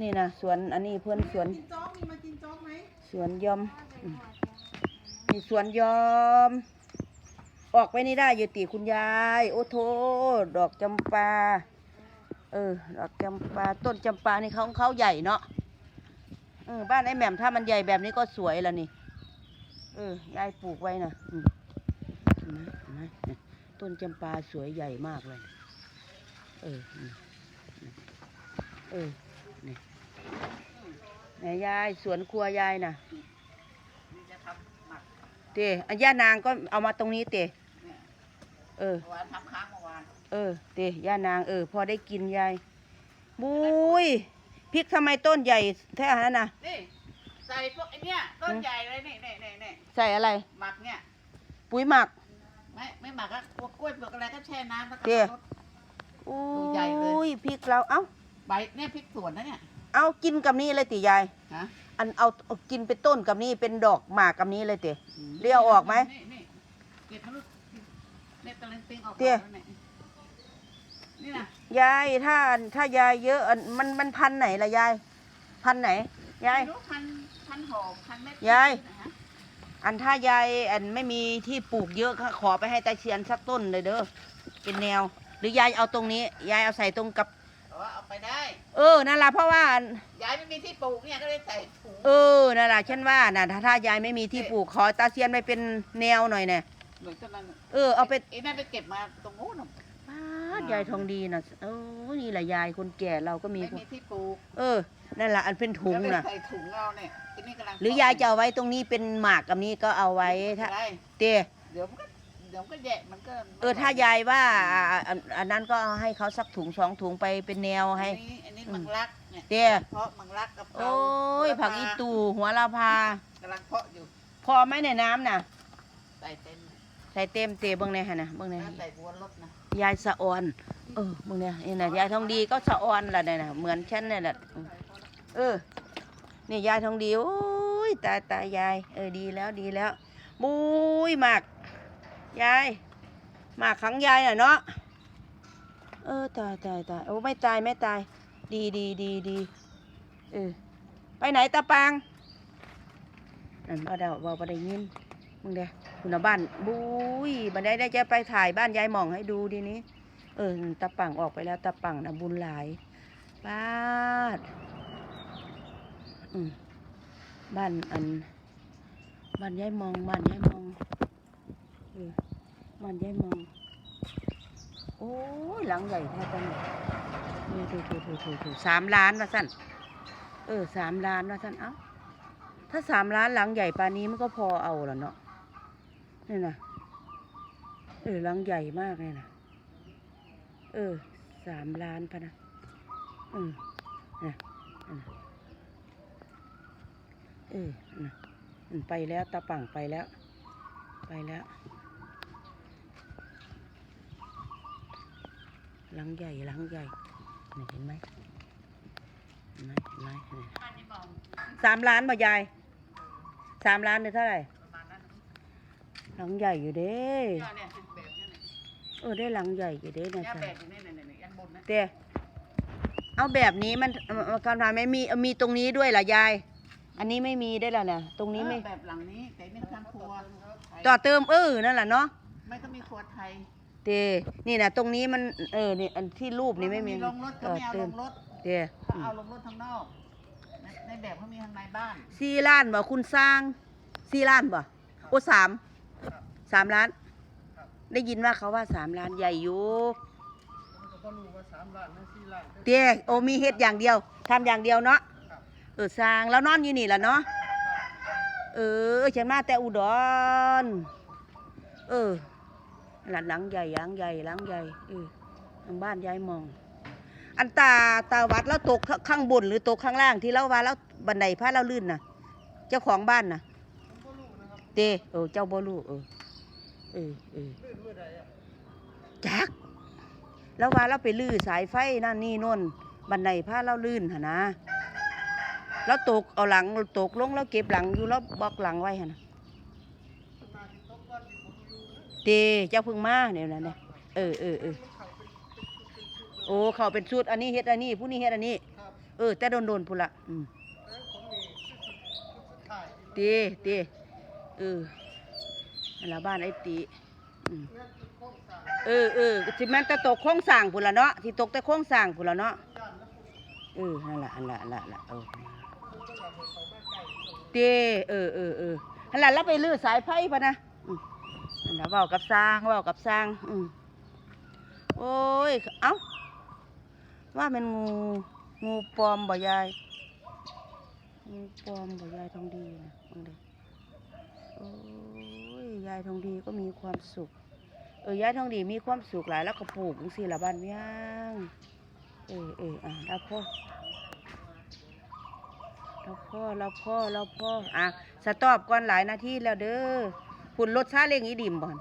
นี่นะสวนอันนี้เพื่อนสวนกินจ๊กมีมากินจ๊กไหมสวนยอมอืมนี่สวนยอม ออกไปนี่ได้อยู่ติคุณยาย โอ้โทดอกจำปา เออ ดอกจำปาต้นจำปานี่เขาเขาใหญ่เนาะเออบ้านไอ้แหม่มถ้ามันใหญ่แบบนี้ก็สวยล้วนี่ เออยายปลูกไว้นะอืมเห็นไหมเห็นไหมเนี่ยต้นจำปาสวยใหญ่มากเลย เออ เออ นี่ไหนยายสวนครัวยายน่ะจะทำหมักเตอันย่านางก็เอามาตรงนี้เตเนี่ยเออเมื่อวานทำค้างเมื่อวานเออเตย่านางเออ พอได้กินยายบุยพริกทำไมต้นใหญ่แท้นั้นน่ะนี่ใส่พวกไอ้เนี่ยต้นใหญ่เลยนี่นี่นี่นี่ใส่อะไรหมักเนี่ยปุ๋ยหมักไม่ไม่หมักก็พวกกล้วยเปลือกอะไรก็แช่น้ำแล้วก็เดี๋ยวรดอุดูใหญ่เลย้ยพริกเราเอ้า ใบเนี่ยพริกสวนนะเนี่ย เอากินกับนี้เลยติยาย ฮะอันเอาเอากินเป็นต้นกับนี้เป็นดอกหมากกับนี้เลยเตเลี้ยวออกไหมนี่นี่เก็บมาลูกเนี่ยตะเลนติงออกเดี๋ยวก่อนนี่นี่นะยายถ้าถ้ายายเยอะอันมันมันพันธุ์ไหนล่ะยาย พันธุ์ไหนยาย ไม่รู้พันพันหอมพันเม็ดยาย นะฮะอันถ้ายายอันไม่มีที่ปลูกเยอะก็ขอไปให้ตาเชียนสักต้นเลยเด้อเป็นแนว หรือยายเอาตรงนี้ ยายเอาใส่ตรงกับ แต่ว่าเอาไปได้ เออนั่นละเพราะว่า ยายไม่มีที่ปลูกเนี่ยก็เลยใส่ถุงเออนั่นละฉันว่าน่ะถ้าถ้ายายไม่มีที่ปลูกขอตาเชียนไปเป็นแนวหน่อยเนี่ยเหมือนต้นนั้นน่ะเออเอาไป ไอ้นั่นไปเก็บมาตรงนู้นน่ะป้าดยายทองดีน่ะเออนี่แหละยายคนแก่เราก็มี ไม่มีที่ปลูกเออ นั่นละอันเป็นถุงก็เลยน่ะใส่ถุงเอาเนี่ยไอ้นี่กำลังหรือยายจะเอาไว้ตรงนี้เป็นหมากกับนี้ก็เอาไว้ถ้าได้เต้เดี๋ยวมันก็เดี๋ยวมันก็แยะมันก็เออถ้ายายว่าอ่าอันอันนั้นก็ให้เขาสักถุงสองถุงไปเป็นแนวอันให้นี้อันนี้อืมมังลักเนี่ยเต้เพาะมังลักกับเพราโอ้ยผักอีตูหัวลาพากำลังเพาะอยู่พอไหมในน้ำน่ะ ใส่เต็มใส่เต็มเตะเบิ่งในฮะนะเบิ่งในแล้วใส่บัวรถนะยายสะออน เออเบิ่งเนี่ยนี่นะยายทองดีก็สะออนล่ะเนี่ยนะเหมือนฉันเนี่ยแหละอืมเออนี่ยายทองดีโอ้ยตายตายยาย เออดีแล้วดีแล้วบุ้ยหมาก ยายหมากขังยายน่ะเนาะเออตายตายตายโอ้ไม่ตายไม่ตาย ดีดีดีดีเออไปไหนตาปางนั่นบ่ได้บ่บ่ได้ยินมึงเด้คุณบ้านบุ้ยบันไดได้จะไปถ่ายบ้านยายหม่องให้ดูดีนี้ เออตาปังออกไปแล้วตาปังนะบุญหลายบ้านอืมบ้านอันบ้านยายมองบ้านยายมอง เออบ้านยายมองโอ้ยหลังใหญ่แท้ตอนนี้เออถูถูถูถูถูสามล้านว่าสั้นเออสามล้านว่าสั้นเอ้าถ้าสามล้านหลังใหญ่ปานนี้มันก็พอเอาแล้วเนาะนี่นะเออหลังใหญ่มากเลยนะเออสามล้านพะนะอืมนะเออนะมันไปแล้วตาปังไปแล้ว ไปแล้ว หลังใหญ่หลังใหญ่นี่เห็นไหมเห็นไหมเห็นไหมนี่บ้านนี้มองสามล้านบ่ยายสามล้านเนี่ยเท่าไหร่ประมาณนั้นหลังใหญ่อยู่เด้ย่าเนี่ยแบบนี้เนี่ยเออได้หลังใหญ่อยู่เด้นะย่าจ๊ะแบบอยู่นี่เนี่ยเนี่ยยันบนนะเต้เอาแบบนี้มันมันคำถามไม่มีมีตรงนี้ด้วยเหรอยาย อันนี้ไม่มีได้แล้วนะตรงนี้ไม่เออแบบหลังนี้แต่นี่ทางครัวต่อเติมเออนั่นแหละเนาะไม่ก็มีครัวไทย เต้นี่นะตรงนี้มันเออนี่อันที่รูปนี่ไม่มีลงรถก็ต่อไม่เอาเติลมงรถเต้เขาเอาลงรถข้างนอกในในแบบเขามีข้างในบ้านสี่ล้านบ่คุณสร้างสี่ล้านบ่โอ้สามสามล้าน ได้ยินว่าเขาว่าสามล้านใหญ่อยู่เตี้ยโอมีเฮ็ดอย่างเดียวทำอย่างเดียวเนาะเออสร้างแล้วนอนอยู่นี่ล่ะเนาะเออฉันมาแต่อุดร เออ หลังหลังใหญ่หลังใหญ่หลังใหญ่เออทางบ้านยายมอง อันตาตาวัดแล้วตกข้างบนหรือตกข้างล่างที่เราว่าแล้วบันไดพาเราลื่นน่ะเจ้าของบ้านน่ะเตเออเจ้าบ่รู้เออเออเออจักแล้วว่าเราไปลื้อสายไฟนั่นนี่น่นบันไดพาเราลื่นหนนะแล้วตกเอาหลังตกลงแล้วเก็บหลังอยู่แล้วบล็อกหลังไว้หนะ เตเจ้าพึ่งมาเนี่ยนะเนี่ยเออเออเออโอ้เขาเป็นชุดอันนี้เฮ็ดอันนี้ผู้นี้เฮ็ดอันนี้เออ แต่โดนๆพุ่นละอืมตีตีเออนั่นละบ้านไอ้ตีเออเออสิแม่นต่ตกโค้งสร้างพุ่นละเนาะที่ตกแต่โค้งสร้างพุ่นละเนาะเออนั่นละอันละอันละอันละเออตีเออเออเออหันละแล้วไปลื้อสายไฟพะนะ นั่นละว้ากับสร้างว้ากับสร้าง อืมโอ้ย เอ้า ว่ามันงู งูปลอมบ่ยาย งูปลอมบ่ยายทองดีนะฟังด้โอ้ย ยายทองดีก็มีความสุข เออ ยายทองดีมีความสุขหลายแล้วก็ปลูกจังซี่ละบ้านเมียงเออเอออะแล้วพ่อแล้วพ่อแล้วพ่อแล้วพ่ออะสตอบก่อนหลายนาทีแล้วเด้อ คุณรถซาเล้งอีดิมบ่อน